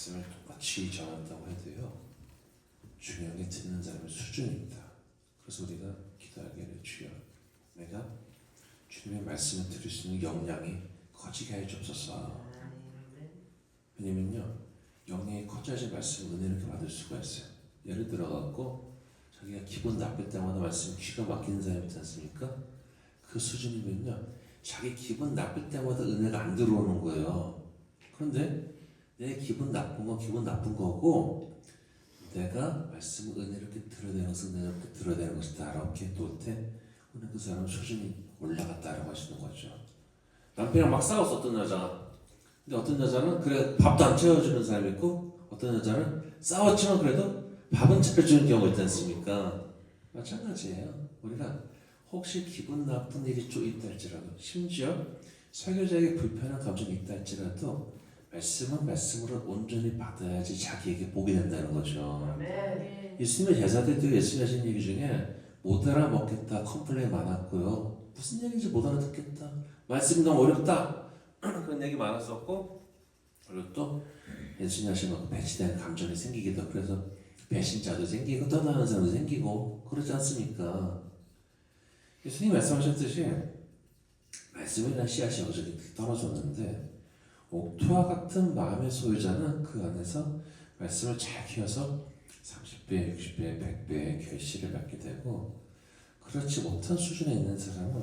말씀을 똑같이 전한다고 해도요 중요한 게 듣는 사람의 수준입니다. 그래서 우리가 기도하기를 주여 내가 주님의 말씀을 들을 수 있는 역량이 커지게 해 주옵소서. 왜냐면요 영향이 커져야지 말씀 은혜를 받을 수가 있어요. 예를 들어 갖고 자기가 기분 나쁠 때마다 말씀 귀가 막히는 사람이 있지 않습니까? 그 수준이면요 자기 기분 나쁠 때마다 은혜가 안 들어오는 거예요. 그런데 내 기분 나쁜 건 기분 나쁜 거고 내가 말씀을 이렇게 것은 은혜를 이렇게 들어내는 것이다 이렇게 볼때 오늘 그 사람 수준이 올라갔다라고 하시는 거죠. 남편이랑 막 싸웠어 어떤 여자가 근데 어떤 여자는 그래 밥도 안 채워주는 사람이 있고 어떤 여자는 싸웠지만 그래도 밥은 차려주는 경우가 있지 않습니까? 마찬가지예요. 우리가 혹시 기분 나쁜 일이 좀 있다 할지라도 심지어 설교자에게 불편한 감정이 있다 할지라도 말씀은 말씀으로 온전히 받아야지 자기에게 복이 된다는 거죠. 예수님의 제자들 때 예수님 하신 얘기 중에 못 알아먹겠다 컴플레인 많았고요. 무슨 얘기인지 못 알아듣겠다. 말씀이 너무 어렵다. 그런 얘기 많았었고 그리고 또 예수님 하신 그 배신된 감정이 생기기도 그래서 배신자도 생기고 떠나는 사람도 생기고 그러지 않습니까? 예수님 말씀하셨듯이 말씀이란 씨앗이 여기저기 떨어졌는데 옥토와 같은 마음의 소유자는 그 안에서 말씀을 잘 키워서 30배, 60배, 100배의 결실을 맺게 되고 그렇지 못한 수준에 있는 사람은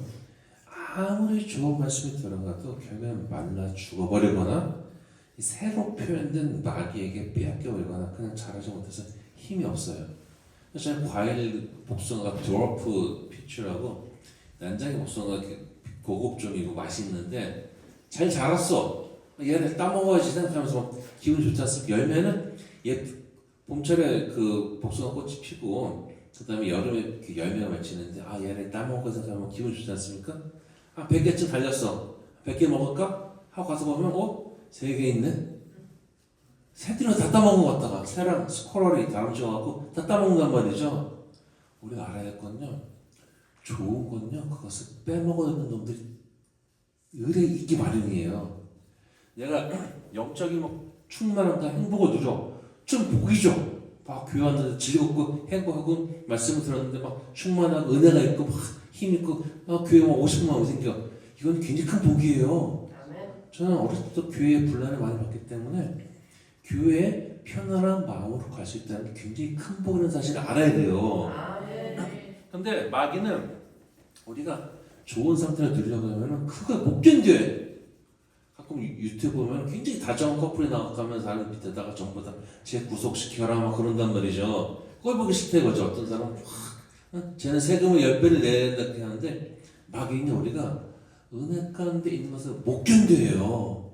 아무리 좋은 말씀이 들어가도 결국엔 말라 죽어버리거나 이 새로 표현된 마귀에게 빼앗겨버리거나 그냥 자라지 못해서 힘이 없어요. 저는 과일 복숭아가 드워프 피추라고 난장의 복숭아가 이렇게 고급종이고 맛있는데 잘 자랐어. 얘를 따먹어야지 생각하면서 막 기분 좋지 않습니까? 열매는 얘 봄철에 그 복숭아 꽃이 피고 그 다음에 여름에 그 열매가 맺히는데 아 얘를 따먹어 생각하면 기분 좋지 않습니까? 한 100개쯤 달렸어. 100개 먹을까? 하고 가서 보면 어? 3개 있네? 새들은 다 따먹은 것 같다가 새랑 스코럴이 다람쥐어갖고 다 따먹는단 말이죠. 우리가 알아야 할 건요. 좋은 건요. 그것을 빼먹어야 놈들이 의뢰 있기 마련이에요. 내가 영적인 뭐 충만함과 행복을 누려. 좀 복이죠. 막 교회 왔는데 즐겁고 행복하고 말씀을 들었는데 막 충만하고 은혜가 있고 막힘 있고 막 교회 막 50만 원 생겨. 이건 굉장히 큰 복이에요. 저는 어렸을 때부터 교회에 분란을 많이 받기 때문에 교회에 편안한 마음으로 갈 수 있다는 게 굉장히 큰 복이라는 사실을 알아야 돼요. 근데 마귀는 우리가 좋은 상태를 누리려고 하면 그걸 못 견뎌요. 가끔 유- 유튜브 보면 굉장히 다정한 커플이 나가면서 하는 밑에다가 전부 다제 구속시켜라 막 그런단 말이죠. 꼴 보기 싫다 이거죠. 어떤 사람은 확 어? 쟤는 세금을 10배를 내야 된다 하는데 마귀는 우리가 은혜 가운데 있는 것을 못 견뎌요.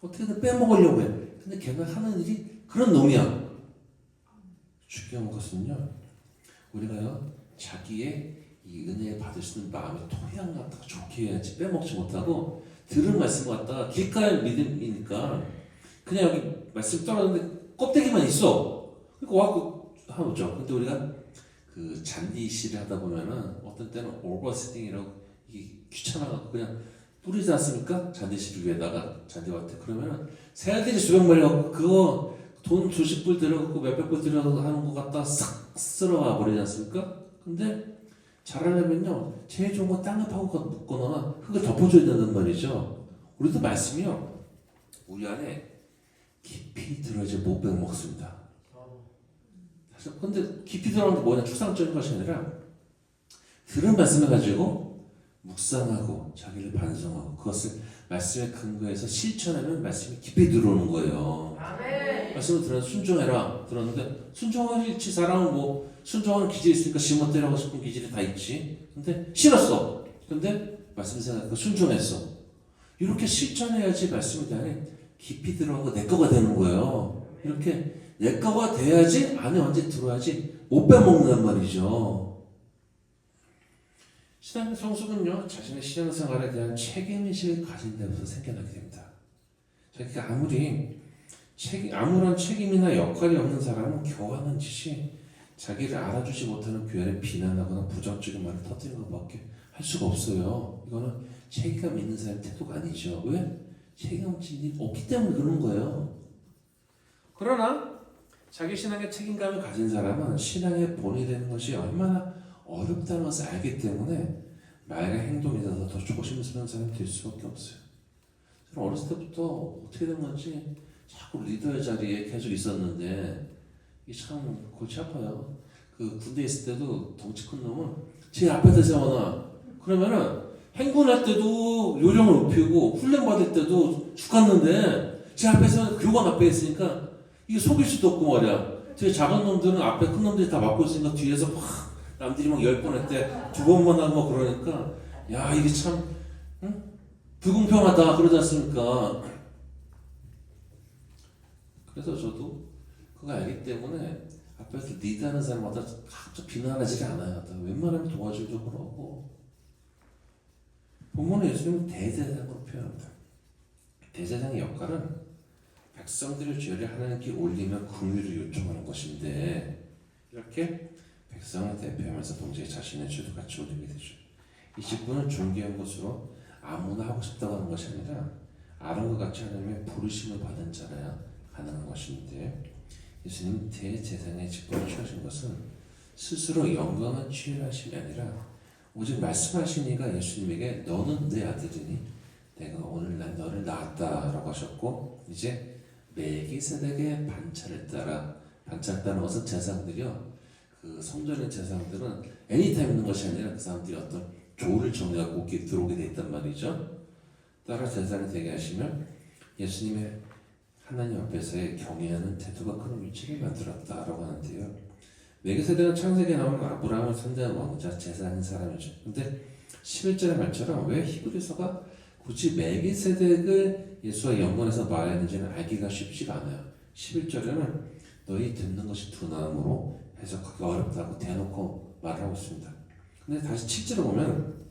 어떻게든 빼먹으려고 해. 근데 걔는 하는 일이 그런 놈이야. 중요한 것은요. 우리가요. 자기의 이 은혜 받을 수 있는 마음의 토양 갖다가 좋게 해야지 빼먹지 못하고 들은 말씀 갖다가 길가의 믿음이니까 그냥 여기 말씀 떨어졌는데 껍데기만 있어. 그러니까 와고 하죠. 근데 우리가 그 잔디 실을 하다 보면은 어떤 때는 오버세팅이라고 이게 귀찮아갖고 그냥 뿌리지 않습니까? 잔디실 위에다가 잔디밭에 그러면은 새들이 수백 마리 갖고 그거 돈 수십 불 들여갖고 몇백 불 들여서 하는 거 갖다 싹 쓸어가 버리지 않습니까? 근데 자라려면요 제일 좋은 거 땅에 파고 묶거나 흙을 덮어줘야 된단 말이죠. 우리도 말씀이요 우리 안에 깊이 들어야지 못 빼먹습니다. 사실 근데 깊이 들어가는 게 뭐냐 추상적인 것이 아니라 들은 말씀을 가지고 묵상하고 자기를 반성하고 그것을 말씀에 근거해서 실천하면 말씀이 깊이 들어오는 거예요. 말씀을 들어 순종해라 들었는데 순종하지 사람은 뭐 순종하는 기질이 있으니까 지멋대로 싶은 기질이 다 있지. 근데 싫었어. 근데 말씀 생각하고 순종했어. 이렇게 실천해야지 말씀이 안에 깊이 들어가고 내 거가 되는 거예요. 이렇게 내 거가 돼야지 안에 언제 들어야지 못 빼먹는단 말이죠. 신앙 성숙은요 자신의 신앙생활에 대한 책임의식을 가진 데부터 생겨나게 됩니다. 자기가 아무리 책, 아무런 책임이나 역할이 없는 사람은 교하는 짓이 자기를 알아주지 못하는 교회를 비난하거나 부정적인 말을 터뜨리는 것밖에 할 수가 없어요. 이거는 책임감 있는 사람의 태도가 아니죠. 왜? 책임질 일 없기 때문에 그러는 거예요. 그러나 자기 신앙에 책임감을 가진 사람은 신앙의 본이 되는 것이 얼마나 어렵다는 것을 알기 때문에 말과 행동에 있어서 더 조심스러운 사람이 될 수밖에 없어요. 저는 어렸을 때부터 어떻게 된 건지 자꾸 리더의 자리에 계속 있었는데 이게 참 골치 아파요. 그 군대 있을 때도 덩치 큰 놈은 제 앞에다 세워놔. 그러면은 행군할 때도 요령을 높이고 훈련 받을 때도 죽었는데 제 앞에서 교관 앞에 있으니까 이게 속일 수도 없고 말이야. 제 작은 놈들은 앞에 큰 놈들이 다 막고 있으니까 뒤에서 막 남들이 막 열번 했대 두 번만 하고 그러니까 야 이게 참 응? 불공평하다 그러지 않습니까? 그래서 저도 그거 알기 때문에 앞에서 리드 하는 사람마다 각자 비난하지 않아요. 다 웬만하면 도와주려고 그러고 본문은 예수님은 대제사장으로 표현합니다. 대제사장의 역할은 백성들의 죄를 하나님께 올리며 긍휼을 요청하는 것인데 이렇게 백성을 대표하면서 동시에 자신의 죄도 같이 올리게 되죠. 이 직분은 존귀한 것으로 아무나 하고 싶다고 하는 것이 아니라 아론과 같이 하나님의 부르심을 받은 자라야 가능한 것인데 예수님 대제사장의 직분을 취하신 것은 스스로 영광을 취하심이 아니라 오직 말씀하신 이가 예수님에게 너는 내 아들이니 내가 오늘날 너를 낳았다라고 하셨고 이제 메기세덱의 반차를 따라 반차를 따는 것은 제사장들이요. 그 성전의 제사장들은 애니타임 있는 것이 아니라 그 사람들이 어떤 조를 정해갖고 들어오게 돼 있단 말이죠. 따라 제사장이 되게 하시면 예수님의 하나님 앞에서의 경외하는 태도가 그런 위치를 만들었다라고 하는데요 메기세덱은 창세기에 나오는 아브라함을 선대한 왕자 제사장인 사람이죠 근데 11절의 말처럼 왜 히브리서가 굳이 멜기세덱을 예수와 연관해서 말했는지는 알기가 쉽지가 않아요. 11절에는 너희 듣는 것이 두나무로 해석하기 어렵다고 대놓고 말 하고 있습니다. 근데 다시 7절에 보면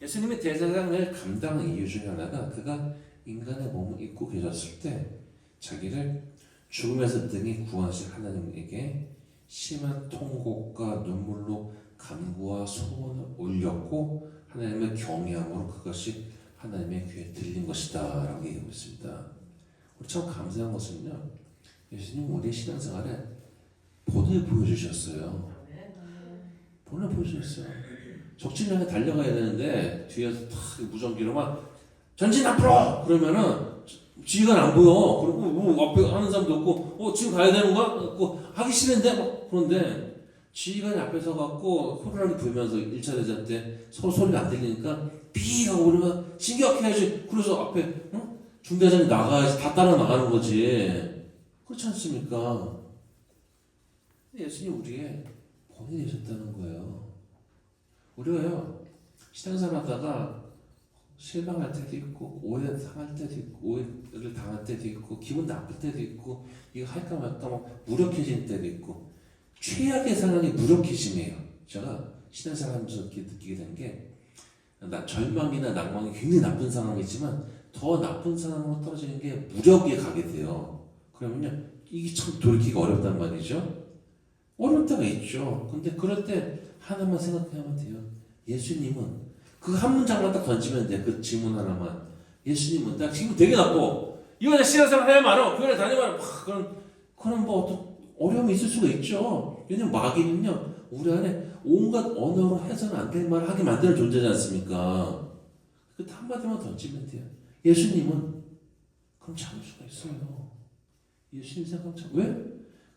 예수님이 대제사장을 감당한 이유 중에 하나가 그가 인간의 몸을 입고 계셨을 때 자기를 죽음에서 등이 구하실 하나님에게 심한 통곡과 눈물로 간구와 소원을 올렸고 하나님의 경외함으로 그것이 하나님의 귀에 들린 것이다 라고 얘기하고 있습니다. 우리 참 감사한 것은요. 예수님 우리의 신앙생활에 본을 보여주셨어요. 본을 보여주셨어요. 적진량에 달려가야 되는데 뒤에서 탁 무전기로 막 전진 앞으로 그러면은 지휘관 안 보여. 그리고 뭐 앞에 하는 사람도 없고 어 지금 가야 되는 거야? 없고 하기 싫은데 막 그런데 지휘관이 앞에 서 갖고 호루라기 불면서 1차 대전 때 서로 소리가 안 들리니까 삐 하고 그러면 신기하게 그래서 앞에 응? 중대장이 나가야지 다 따라 나가는 거지 그렇지 않습니까? 예수님 우리의 본이 되셨다는 거예요 우리가요 신앙생활 하다가 실망할 때도 있고 오해 당할 때도 있고 오해를 당할 때도 있고 기분 나쁠 때도 있고 이거 할까 말까 막 무력해질 때도 있고 최악의 상황이 무력해짐이에요 제가 신앙생활 하면서 이렇게 느끼게 된게 나, 절망이나 낭망이 굉장히 나쁜 상황이지만 더 나쁜 상황으로 떨어지는 게 무력에 가게 돼요. 그러면요 이게 참 돌이키기 어렵단 말이죠. 어려울 때가 있죠. 근데 그럴 때 하나만 생각하면 돼요. 예수님은 그 한 문장만 딱 던지면 돼. 그 질문 하나만. 예수님은 나 지금 되게 나빠. 이거 내 신앙생활 해야 말어. 교회 막 그런 그런 뭐 어떤 어려움이 있을 수가 있죠. 왜냐면 마귀는요 우리 안에 온갖 언어로 해서는 안 될 말을 하게 만드는 존재지 않습니까? 그 한마디만 던지면 돼요. 예수님은 그럼 참을 수가 있어요. 예수님 생각 참 왜?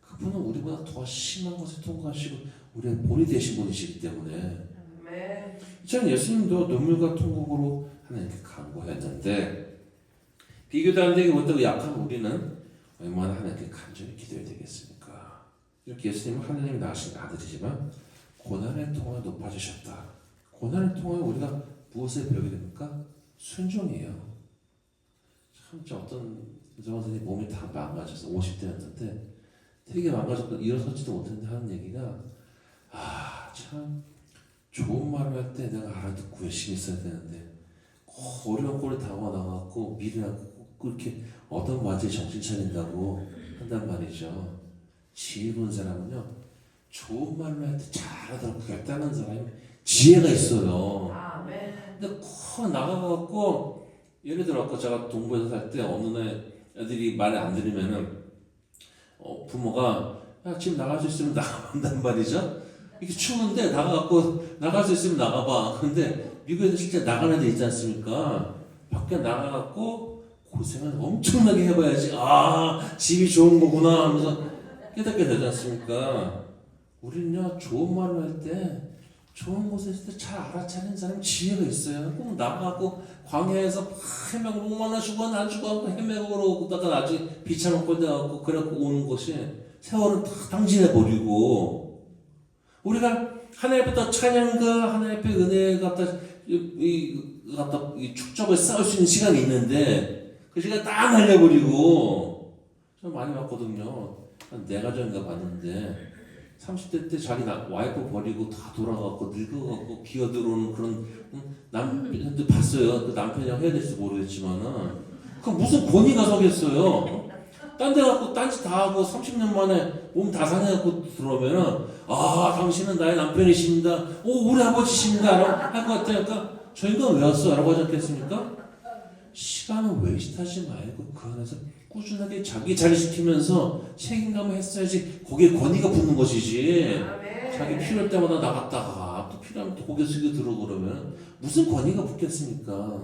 그분은 우리보다 더 심한 것을 통과하시고 우리의 본이 되신 분이시기 때문에 저는 예수님도 눈물과 통곡으로 하나님께 간구했는데 비교도 안 되게 못하고 약한 우리는 얼마나 하나님께 간절히 기도해야 되겠습니까? 이렇게 예수님은 하나님이 낳으신 아들이지만 고난을 통해 높아지셨다. 고난을 통해 우리가 무엇을 배우게 됩니까? 순종이에요. 참, 저 어떤 선생님 몸이 다 망가져서 50대였는데 되게 망가졌고 일어서지도 못했는데 하는 얘기가 아, 참 좋은 말을 할 때 내가 알아듣고 열심히 써야 되는데 꼭 어려운 꼴에 당황하고 미련하고 그렇게 어떤 완전히 정신 차린다고 한단 말이죠. 지혜 본 사람은요 좋은 말로 할때 잘하더라고 결단한 사람이 지혜가 있어요. 근데 커 나가갖고 예를 들어 아까 제가 동부에서 살 때 어느 날 애들이 말을 안 들으면은 어, 부모가 야, 지금 나갈 수 있으면 나간단 말이죠. 이게 추운데 나가갖고 나갈 수 있으면 나가봐. 근데 미국에서 실제 나가는 데 있지 않습니까? 밖에 나가갖고 고생을 엄청나게 해봐야지. 아 집이 좋은 거구나 하면서 깨닫게 되지 않습니까? 우리는요 좋은 말을 할 때 좋은 곳에 있을 때 잘 알아차리는 사람 지혜가 있어요. 꼭 나가고 광야에서 막 헤매고 목말라 죽어 나 죽어 헤매고 그러다가 나중에 비참한 꼴 돼갖고 그래갖고 오는 것이 세월은 다 당진해 버리고 우리가 하나님부터 찬양과 하나님의 은혜 갖다 갖다 이 축적을 쌓을 수 있는 시간이 있는데 그 시간 딱 날려버리고 좀 많이 봤거든요. 한 네 가정인가 봤는데 30대 때 자기 나, 와이프 버리고 다 돌아가고 늙어가고 기어 들어오는 그런 응? 남편도 봤어요. 그 남편이 해야 될지 모르겠지만은 그 무슨 권위가 서겠어요. 딴 데 갖고 딴짓 다 하고 30년 만에 몸 다 상해갖고 들어오면은 아 당신은 나의 남편이십니다. 오 우리 아버지십니다. 라고 할 것 같아요. 그러니까 저 인간 왜 왔어? 라고 하지 않겠습니까? 시간을 웨이스트하지 말고 그 안에서 꾸준하게 자기 자리 지키면서 책임감을 했어야지 거기에 권위가 붙는 것이지 자기 필요할 때마다 나갔다가 또 필요하면 또 고개 숙여 들어오고 그러면 무슨 권위가 붙겠습니까?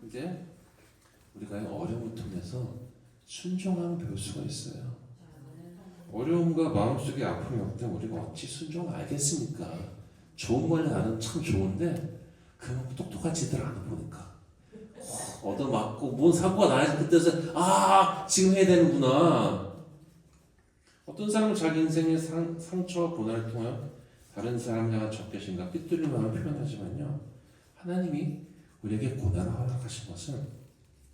근데 우리가 이 어려움을 통해서 순종함을 배울 수가 있어요. 어려움과 마음속에 아픔이 없때 우리가 어찌 순종을 알겠습니까? 좋은 걸 나는 참 좋은데 그만큼 똑똑하지들 않아 보니까 얻어맞고 뭔 사고가 나야지 그때서 아 지금 해야 되는구나 어떤 사람은 자기 인생의 상, 상처와 고난을 통하여 다른 사람 향한 적개심과 삐뚤린 마음을 표현하지만요 하나님이 우리에게 고난을 허락하신 것은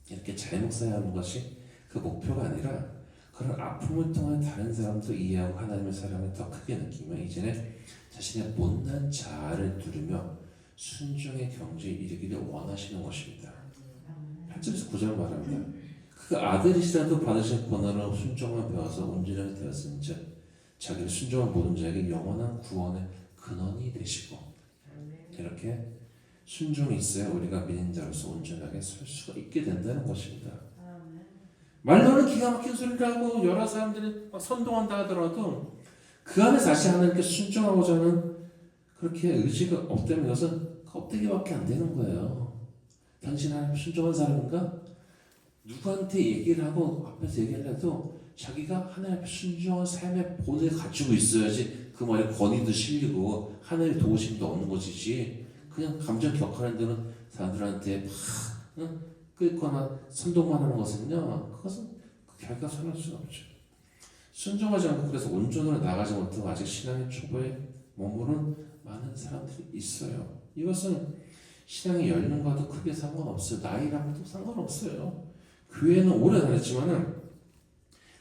이렇게 잘 묵사야 하는 것이 그 목표가 아니라 그런 아픔을 통해 다른 사람도 이해하고 하나님의 사랑을 더 크게 느끼며 이제는 자신의 못난 자아를 두르며 순종의 경지에 이르기를 원하시는 것입니다. 8절에서 9절 말합니다. 그 아들이시라도 받으신 고난으로 순종을 배워서 온전하게 되었은 즉 자기를 순종한 모든 자에게 영원한 구원의 근원이 되시고 이렇게 순종이 있어야 우리가 믿는 자로서 온전하게 설 수가 있게 된다는 것입니다. 말로는 기가 막힌 소리를 하고 여러 사람들이 막 선동한다 하더라도 그 안에 다시 하나님께 순종하고자 하는 그렇게 의지가 없다면 이것은 껍데기밖에 안 되는 거예요. 당신 하나님 순종한 사람인가? 누구한테 얘기를 하고 앞에서 얘기를 해도 자기가 하나님 순종한 삶의 본을 가지고 있어야지 그 말에 권위도 실리고 하나님의 도우심도 얻는 것이지 그냥 감정 격하는 데는 사람들한테 막 응? 끌거나 선동만 하는 것은요 그것은 그 결과 선할 수는 없죠. 순종하지 않고 그래서 온전으로 나가지 못하고 아직 신앙의 초보에 머무는 많은 사람들이 있어요. 이것은 신앙이 열린과도 크게 상관없어요. 나이랑도 상관없어요. 교회는 오래 다녔지만은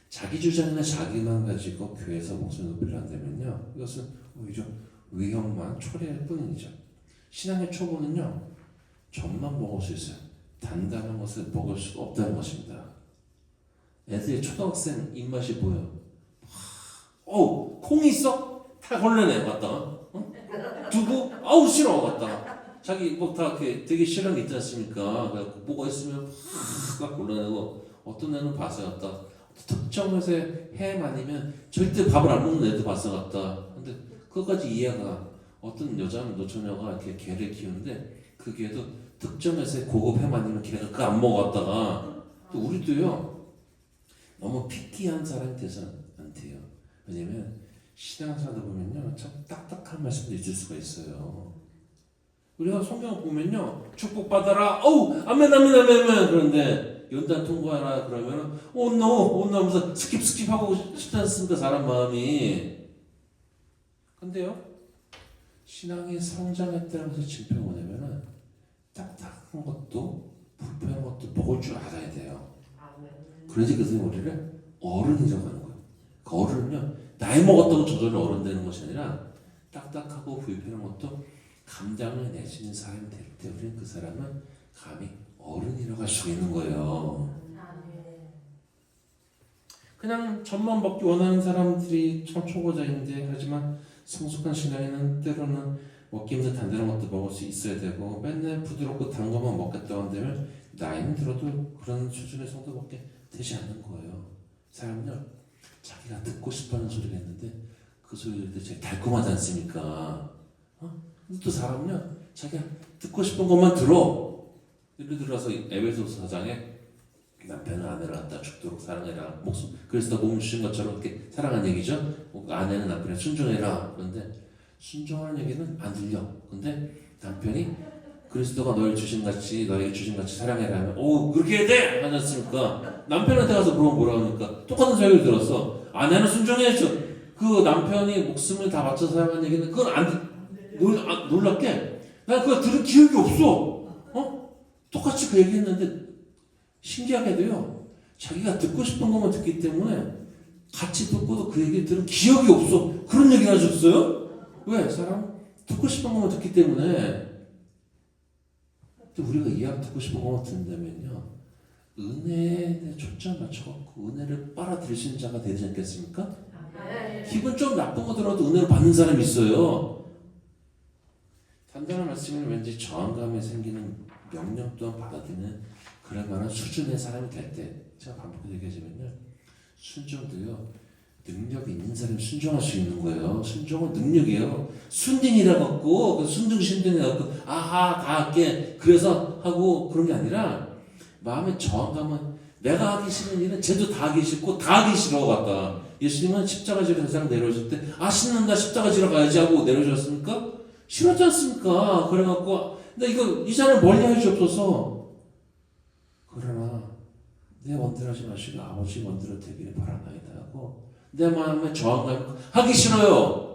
자기 주장이나 자기만 가지고 교회에서 목소리 높이려 한다면요 이것은 오히려 위험만 초래할 뿐이죠. 신앙의 초보는요 젖만 먹을 수 있어요 단단한 것을 먹을 수가 없다는 것입니다. 애들이 초등학생 입맛이 보여. 어, 콩이 있어? 다 걸레네 갔다가. 어? 두부? 아우 싫어 갔다가. 자기 뭐다 되게 싫어하는 게 있지 않습니까? 그래갖고 뭐가 있으면 막 골라내고 어떤 애는 봤어 갔다. 특정 회사에 햄 아니면 절대 밥을 안 먹는 애도 봤어 갔다. 근데 그것까지 이해가 어떤 여자는 노처녀가 이렇게 개를 키우는데 그 개도 특정 회사에 고급 햄 아니면 걔가 그거 안 먹었다가 또 우리도요 너무 피키한 사람이 돼서는 안 돼요. 왜냐면 신앙사도 보면요 참 딱딱한 말씀도 있을 수가 있어요. 우리가 성경 보면요 축복받아라. 어우 아멘 아멘 아멘 아멘. 그런데 연단 통과하라 그러면은 온노 온노 하면서 스킵 스킵 하고 싶지 않습니까 사람 마음이? 근데요 신앙이 성장했다는 것을 증표가 뭐냐면은 딱딱한 것도 불편한 것도 먹을 줄 알아야 돼요. 그래야지 그 선생님 우리를 어른이라고 하는 거예요. 그 어른은요, 나이 먹었다고 저절로 어른 되는 것이 아니라 딱딱하고 불편한 것도 감당을 낼수 있는 사람이 될 때 우리는 그 사람은 감히 어른이라고 할 수가 있는 거예요. 그냥 젖만 먹기 원하는 사람들이 참 초보자인데 하지만 성숙한 신앙에는 때로는 먹기 힘든 단단한 것도 먹을 수 있어야 되고 맨날 부드럽고 단 것만 먹겠다고 한다면 나이는 들어도 그런 수준의 성도밖에 되지 않는 거예요. 사람은요 자기가 듣고 싶어하는 소리가 있는데 그 소리를 되게 달콤하지 않습니까? 어? 또 사람은요 자기가 듣고 싶은 것만 들어. 예를 들어서 에베소 사장에 남편은 아내를 갖다 죽도록 사랑해라. 목숨 그래서 몸 주신 것처럼 이렇게 사랑한 얘기죠. 뭐 아내는 남편에 순종해라. 그런데 순종하는 얘기는 안 들려. 근데 남편이 그리스도가 너를 주신 같이 너에게 주신 같이 사랑해라 하면 오 그렇게 해야 돼 하지 않습니까? 남편한테 가서 물어보면 뭐라 하니까 똑같은 소리를 들었어. 아내는 순종해야죠. 그 남편이 목숨을 다 바쳐 사랑하는 얘기는 그건 안 놀, 아, 놀랍게 난 그거 들은 기억이 없어. 어? 똑같이 그 얘기했는데 신기하게도요. 자기가 듣고 싶은 것만 듣기 때문에 같이 듣고도 그 얘기 들은 기억이 없어. 그런 얘기 하셨어요? 왜? 사람 듣고 싶은 것만 듣기 때문에. 근데 우리가 이야기 듣고 싶은 것만 듣는다면요. 은혜에 초점 맞춰갖고 은혜를 빨아들이시는 자가 되지 않겠습니까? 기분 좀 나쁜 거 들어도 은혜를 받는 사람이 있어요. 단단한 말씀은 왠지 저항감에 생기는 명령 또한 받아들이는 그럴 만한 수준의 사람이 될 때 제가 반복해서 얘기하자면요. 순종도요. 능력이 있는 사람이 순종할 수 있는 거예요. 순종은 능력이에요. 순딩이라 갖고 그 순등 신등이라 갖고 아하 다 할게 그래서 하고 그런 게 아니라 마음의 저항감은 내가 하기 싫은 일은 쟤도 다 하기 싫고 다 하기 싫어 갔다. 예수님은 십자가 지러 세상 내려오실 때 아 신난다 십자가 지러 가야지 하고 내려오셨습니까? 싫었지 않습니까? 그래갖고 근데 이거 이 사람 멀리 할 수 없어서 그러나 내 원대로 하지 마시고 아버지 원대로 되기를 바라나이다 하고 내 마음에 저항감 하기 싫어요.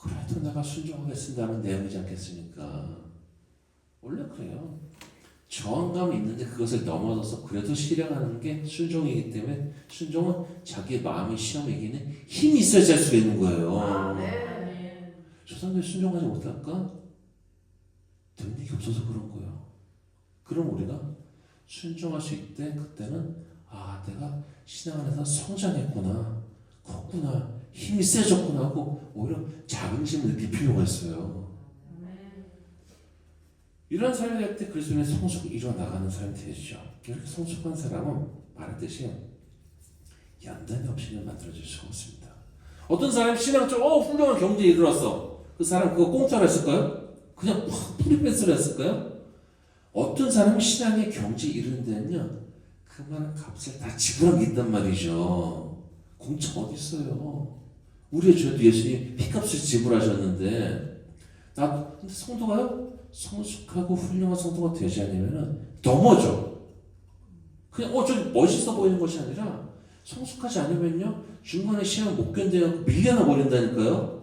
그래도 내가 순종하겠습니다는 내용이지 않겠습니까? 원래 그래요. 저항감이 있는데 그것을 넘어서서 그래도 실행하는 게 순종이기 때문에 순종은 자기의 마음의 시험에 이기는 힘이 있어야지 할 수가 있는 거예요. 저 사람들이 순종하지 못할까? 능력이 없어서 그런 거예요. 그럼 우리가 순종할 수 있대 그때는 아 내가 신앙 안에서 성장했구나 컸구나 힘이 세졌구나 하고 오히려 자긍심을 느낄 필요가 있어요. 이런 삶이 될때 그리스도의 성숙을 이루어 나가는 삶이 되죠. 이렇게 성숙한 사람은 말했듯이 연단이 없이는 만들어질 수가 없습니다. 어떤 사람이 신앙 좀어 훌륭한 경제에 이르렀어. 그 사람 그거 공짜로 했을까요? 그냥 확 프리패스를 했을까요? 어떤 사람이 신앙의 경지에 이르는 데는요 그만한 값을 다 지불한 게 있단 말이죠. 공짜가 어디 있어요? 우리의 죄도 예수님 피값을 지불하셨는데 나 근데 성도가요 성숙하고 훌륭한 성도가 되지 않으면은 넘어져. 그냥 어 저기 멋있어 보이는 것이 아니라 성숙하지 않으면요 중간에 시험 못 견뎌서 밀려나 버린다니까요.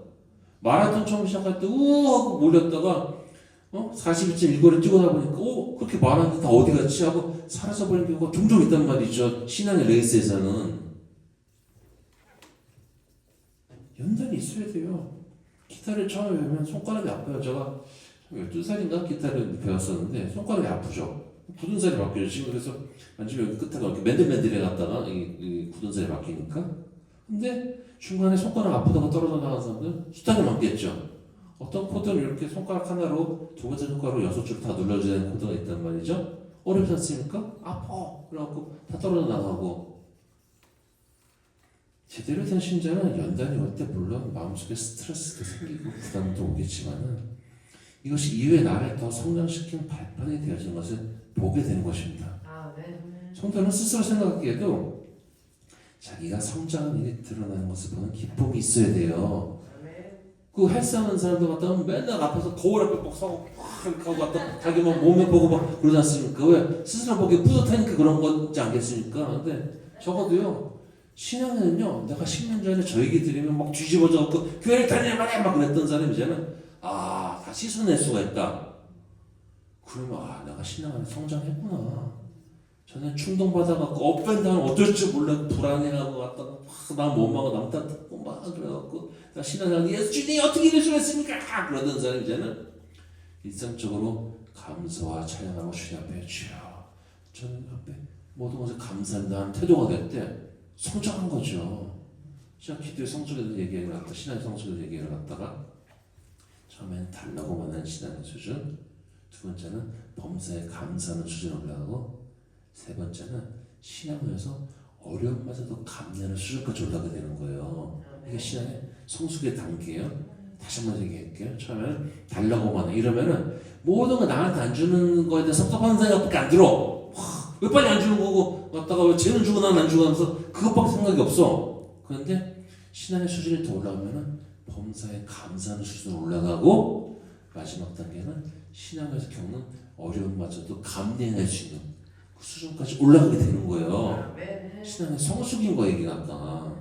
마라톤 처음 시작할 때 우하고 몰렸다가 어 42.1거리 뛰고나 보니까 어 그렇게 말하는데 다 어디 갔지 하고 사라져 버리는 경우가 종종 있단 말이죠. 신앙의 레이스에서는 연단이 있어야 돼요. 기타를 처음에 배우면 손가락이 아파요. 제가 12살인가 기타를 배웠었는데 손가락이 아프죠. 굳은 살이 바뀌죠. 지금 그래서 만지면 여기 끝에가 이렇게 맨들맨들해 갔다가 이, 이 굳은 살이 바뀌니까. 근데 중간에 손가락 아프다가 떨어져 나간 사람들 수단이 많겠죠. 어떤 코드는 이렇게 손가락 하나로 두 번째 손가락으로 여섯 줄 다 눌러줘야 되는 코드가 있단 말이죠. 어렵지 않습니까? 아파. 그래갖고 다 떨어져 나가고. 제대로 된 신자는 연단이 올 때 물론 마음속에 스트레스도 생기고 부담도 오겠지만은 이것이 이후에 나를 더 성장시키는 발판이 되어지는 것을 보게 되는 것입니다. 성도는 스스로 생각하기에도 자기가 성장하는 일이 드러나는 것을 보는 기쁨이 있어야 돼요. 그 헬스하는 사람들 같다 면 맨날 앞에서 거울 앞에 막 서고 막 하고 갔다 자기 막 몸에 보고 막 그러지 않습니까? 왜? 스스로 보기에 뿌듯하니까 그런 거지 않겠습니까? 근데 적어도요 신앙에는요 내가 10년 전에 저 얘기 들으면 막 뒤집어져 갖고 교회를 다니냐 막 그랬던 사람이 이제는 아, 다 씻어낼 수가 있다. 그러면 아, 내가 신앙 안에 성장했구나. 전에 충동받아갖고 업앤다운 어쩔 줄 몰라 불안해하고 갔다가 막나 못막고 남 탓하고 막 그래갖고 나 신앙 안에 예수 주님 어떻게 이럴 수가 있습니까? 그러던 사람이 이제는 일상적으로 감사와 찬양하고 주님 앞에 주여 저는 앞에 모든 것을 감사한다 하는 태도가 될 때 성장한 거죠. 시작 기도의 대해서 얘기를 갖다 신앙의 대해서 얘기를 갖다가 처음에는 달라고 만난 신앙의 수준, 두 번째는 범사에 감사하는 수준으로 올라가고, 세 번째는 신앙에서 어려움마저도 감내하는 수준까지 올라가게 되는 거예요. 이게 신앙의 성숙의 단계예요. 다시 한번 얘기할게요. 처음에는 달라고만 해. 이러면은 모든 거 나한테 안 주는 거에 대해 섭섭한 생각밖에 안 들어. 와, 왜 빨리 안 주는 거고 왔다가 왜 쟤는 주고 나는 안 주고 하면서 그것밖에 생각이 없어. 그런데 신앙의 수준이 더 올라가면은 범사에 감사하는 수준으로 올라가고 마지막 단계는 신앙에서 겪는 어려움마저도 감내해낼 수 있는 그 수준까지 올라가게 되는 거예요. 신앙의 성숙인 거 얘기가 아까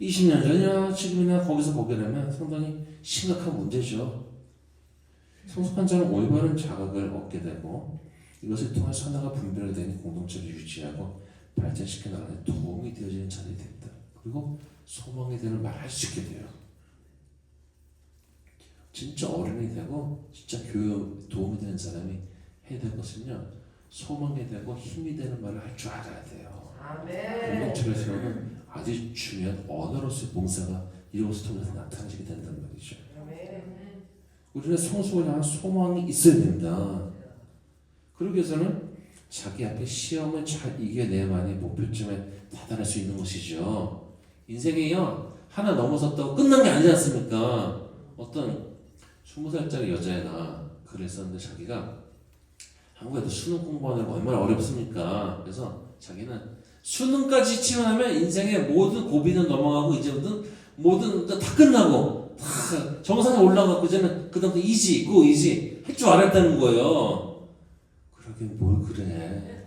20년 전이나 지금이나 거기서 보게 되면 상당히 심각한 문제죠. 성숙한 자는 올바른 자각을 얻게 되고 이것을 통해 선화가 분별이 되는 공동체를 유지하고 발전시켜 나가는 도움이 되어지는 자들이 됩니다. 그리고 소망에 대한 말할 수 있게 돼요. 진짜 어른이 되고 진짜 교육 도움이 되는 사람이 해야 될 것은요 소망이 되고 힘이 되는 말을 할 줄 알아야 돼요. 공동체를 세우는 아주 중요한 언어로서의 봉사가 이것을 통해서 나타나게 된단 말이죠. 우리는 성숙을 향한 소망이 있어야 된다. 그러기 위해서는 자기 앞에 시험을 잘 이겨내야만이 목표점에 다다를 수 있는 것이죠. 인생이요 하나 넘어섰다고 끝난 게 아니지 않습니까? 어떤 스무 살짜리 여자애가 글을 썼는데 자기가 한국에도 수능 공부하는 거 얼마나 어렵습니까? 그래서 자기는 수능까지 치면하면 인생의 모든 고비는 넘어가고 이제부터 모든 다 끝나고 다 정상에 올라가고 이제는 그다음부터 이지 고 이지 할 줄 알았다는 거예요. 그러긴 뭘 그래?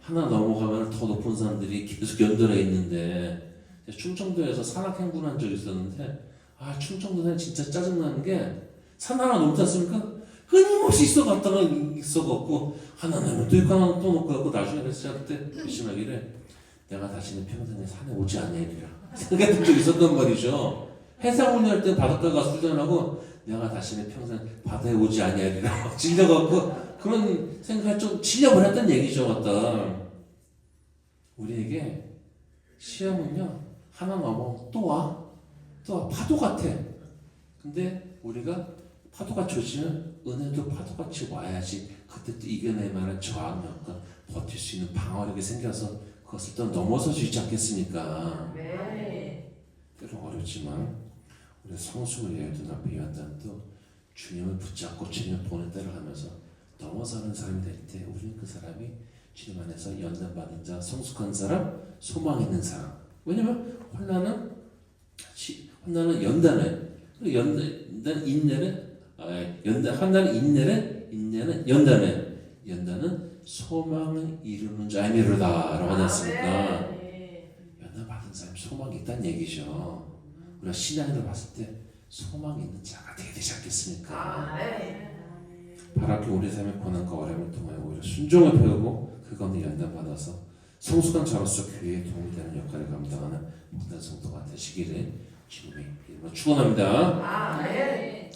하나 넘어가면 더 높은 사람들이 계속 연달아 있는데 충청도에서 산악행군한 적이 있었는데 아 충청도는 진짜 짜증나는 게 산 하나 넘지 않습니까? 끊임없이 있어 갔다가 있어 갖고 하나 나면 또 있고 하나 또 놓고 갖고 나중에 그래서 그때 결심하기를 내가 다시는 평생에 산에 오지 않으리라 생각한 적이 있었단 말이죠. 해상 운영할 때 바닷가 가서 훈련하고 내가 다시는 평생 바다에 오지 아니하리라 질려갖고 그런 생각을 좀 질려버렸단 얘기죠, 갖다. 우리에게 시험은요 하나 넘어 또 와, 또 와. 파도 같아. 근데 우리가 파도가 조지면 은혜도 파도같이 와야지 그때 또 이겨낼 만한 저항력과 버틸 수 있는 방어력이 생겨서 그것을 또 있지 않겠습니까? 때로 어렵지만 우리 성숙을 예를 든 앞에 연단 또 주님을 붙잡고 주님을 보는 대로 하면서 넘어서는 사람이 될 때 우리는 그 사람이 주님 안에서 연단 받은 자, 성숙한 사람, 소망 있는 사람. 왜냐면 혼란은 시- 혼란은 연단을 연단 인내는 아, 연단 환난은 인내는 인내는 연단은 연단은 소망을 이루는 자의 미로다라고 하지 않습니까? 연단 받은 사람이 소망이 있다는 얘기죠. 우리가 신앙을 봤을 때 소망 있는 자가 되게 되지 않겠습니까? 바라기 우리 삶의 고난과 어려움을 통하여 오히려 순종을 배우고 그 가운데 연단 받아서 성숙한 자로서 교회에 도움이 되는 역할을 감당하는 모든 성도가 되시기를 주님의 이름으로 축원합니다.